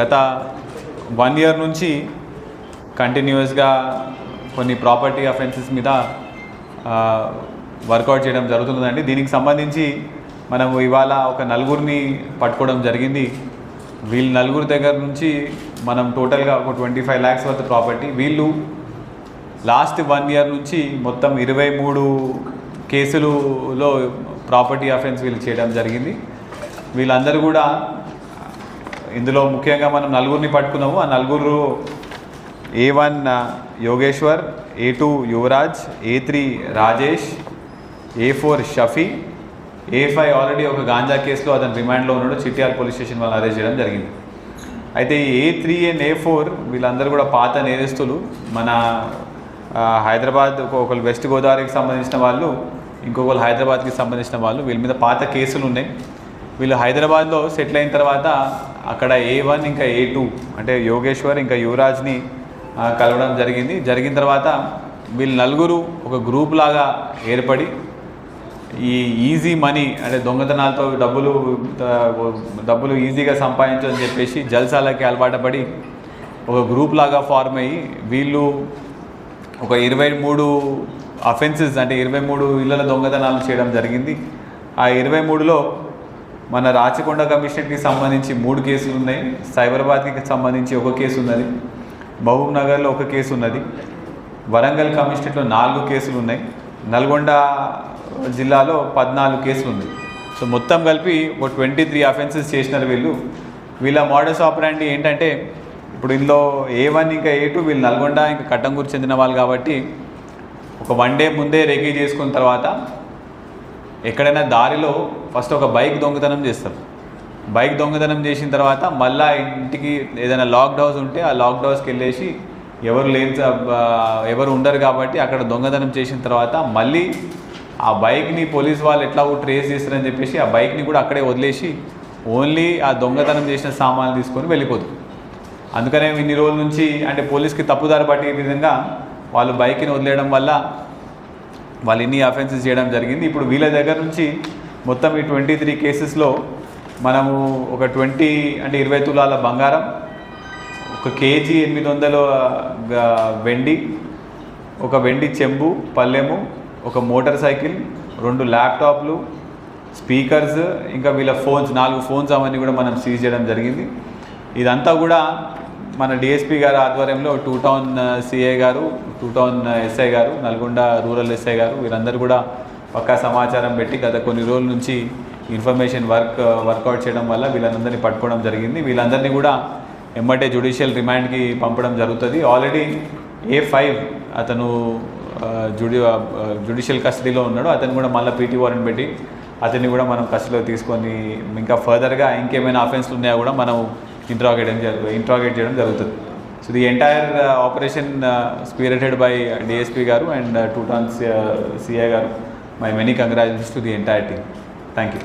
గత one year నుంచి కంటిన్యూస్గా కొన్ని ప్రాపర్టీ అఫెన్సెస్ మీద వర్కౌట్ చేయడం జరుగుతుందండి. దీనికి సంబంధించి మనము ఇవాళ ఒక నలుగురిని పట్టుకోవడం జరిగింది. వీళ్ళు నలుగురు దగ్గర నుంచి మనం టోటల్గా ఒక ట్వంటీ ఫైవ్ ల్యాక్స్ వద్ద ప్రాపర్టీ. వీళ్ళు లాస్ట్ వన్ ఇయర్ నుంచి మొత్తం ఇరవై మూడు కేసులులో ప్రాపర్టీ అఫెన్స్ వీళ్ళు చేయడం జరిగింది. వీళ్ళందరూ కూడా ఇందులో ముఖ్యంగా మనం నలుగురిని పట్టుకున్నాము. ఆ నలుగురు A one Yogeshwar A two Yuvraj A three Rajesh A four Shafi. A five already ఒక గాంజా కేసులో అతను రిమాండ్లో ఉన్నాడు. చిట్యాల పోలీస్ స్టేషన్ వాళ్ళు అరెస్ట్ చేయడం జరిగింది. అయితే A three and A four వీళ్ళందరూ కూడా పాత నేరస్తులు. మన హైదరాబాద్ ఒక- ఒకరు వెస్ట్ గోదావరికి సంబంధించిన వాళ్ళు ఇంకొకరు హైదరాబాద్కి సంబంధించిన వాళ్ళు. వీళ్ళ మీద పాత కేసులు ఉన్నాయి. వీళ్ళు హైదరాబాద్లో సెటిల్ అయిన తర్వాత అక్కడ ఏ వన్ ఇంకా ఏ టూ అంటే యోగేశ్వర్ ఇంకా యువరాజ్ని కలవడం జరిగింది. జరిగిన తర్వాత వీళ్ళు నలుగురు ఒక గ్రూప్ లాగా ఏర్పడి ఈ ఈజీ మనీ అంటే దొంగతనాలతో డబ్బులు డబ్బులు ఈజీగా సంపాదించని చెప్పేసి జల్సాలకి అలవాటపడి ఒక గ్రూప్ లాగా ఫార్మ్ అయ్యి వీళ్ళు ఒక ఇరవై మూడు అఫెన్సెస్ అంటే ఇరవై మూడు ఇళ్ళల దొంగతనాలు చేయడం జరిగింది. ఆ ఇరవై మూడులో మన రాచకొండ కమిషనర్కి సంబంధించి మూడు కేసులు ఉన్నాయి. సైబరాబాద్కి సంబంధించి ఒక కేసు ఉన్నది. మహబూబ్ నగర్లో ఒక కేసు ఉన్నది. వరంగల్ కమిషనరేట్లో నాలుగు కేసులు ఉన్నాయి. నల్గొండ జిల్లాలో పద్నాలుగు కేసులు ఉన్నాయి. సో మొత్తం కలిపి ఒక ట్వంటీ త్రీ అఫెన్సెస్ చేసినారు వీళ్ళు. వీళ్ళ మోడల్స్ ఆపరాండి ఏంటంటే ఇప్పుడు ఇందులో ఏ వన్ ఇంకా ఏ టూ వీళ్ళు నల్గొండ ఇంకా కట్టంగూరు చెందిన వాళ్ళు కాబట్టి ఒక వన్ డే ముందే రెకీ చేసుకున్న తర్వాత ఎక్కడైనా దారిలో ఫస్ట్ ఒక బైక్ దొంగతనం చేస్తారు. బైక్ దొంగతనం చేసిన తర్వాత మళ్ళా ఇంటికి ఏదైనా లాక్డ్ హౌస్ ఉంటే ఆ లాక్డ్ హౌస్కి వెళ్ళేసి ఎవరు లేని ఎవరు ఉండరు కాబట్టి అక్కడ దొంగతనం చేసిన తర్వాత మళ్ళీ ఆ బైక్ని పోలీస్ వాళ్ళు ఎట్లా ట్రేస్ చేస్తారని చెప్పేసి ఆ బైక్ని కూడా అక్కడే వదిలేసి ఓన్లీ ఆ దొంగతనం చేసిన సామాన్లు తీసుకొని వెళ్ళిపోతుంది అందుకనే ఇన్ని రోజుల నుంచి అంటే పోలీస్కి తప్పుదారి పట్టే విధంగా వాళ్ళు బైక్ని వదిలేయడం వల్ల వాళ్ళు ఇన్ని అఫెన్సెస్ చేయడం జరిగింది. ఇప్పుడు వీళ్ళ దగ్గర నుంచి మొత్తం ఈ ట్వంటీ త్రీ కేసెస్లో మనము ఒక ట్వంటీ అంటే ఇరవై తులాల బంగారం ఒక కేజీ ఎనిమిది వందల వెండి ఒక వెండి చెంబు పల్లెము ఒక మోటార్ సైకిల్ రెండు ల్యాప్టాప్లు స్పీకర్స్ ఇంకా వీళ్ళ ఫోన్స్ నాలుగు ఫోన్స్ అవన్నీ కూడా మనం సీజ్ చేయడం జరిగింది. ఇదంతా కూడా మన డిఎస్పీ గారి ఆధ్వర్యంలో టూ టౌన్ సిఏ గారు టూ టౌన్ ఎస్ఐ గారు నల్గొండ రూరల్ ఎస్ఐ గారు వీరందరూ కూడా పక్కా సమాచారం పెట్టి గత కొన్ని రోజుల నుంచి ఇన్ఫర్మేషన్ వర్క్ వర్కౌట్ చేయడం వల్ల వీళ్ళందరినీ పట్టుకోవడం జరిగింది. వీళ్ళందరినీ కూడా ఎమ్మటే జ్యుడిషియల్ రిమాండ్కి పంపడం జరుగుతుంది. ఆల్రెడీ ఏ ఫైవ్ అతను జుడి జుడిషియల్ కస్టడీలో ఉన్నాడు. అతను కూడా మళ్ళీ పీటీ వారెంట్ పెట్టి అతన్ని కూడా మనం కస్టడీలో తీసుకొని ఇంకా ఫర్దర్గా ఇంకేమైనా అఫెన్స్లు ఉన్నాయో కూడా మనం ఇంట్రాగేట్ ఇంట్రాగేట్ చేయడం జరుగుతుంది. So the entire operation spirited by DSP గారు అండ్ టూ టౌన్స్ సిఐ గారు my many congratulations to the entire team thank you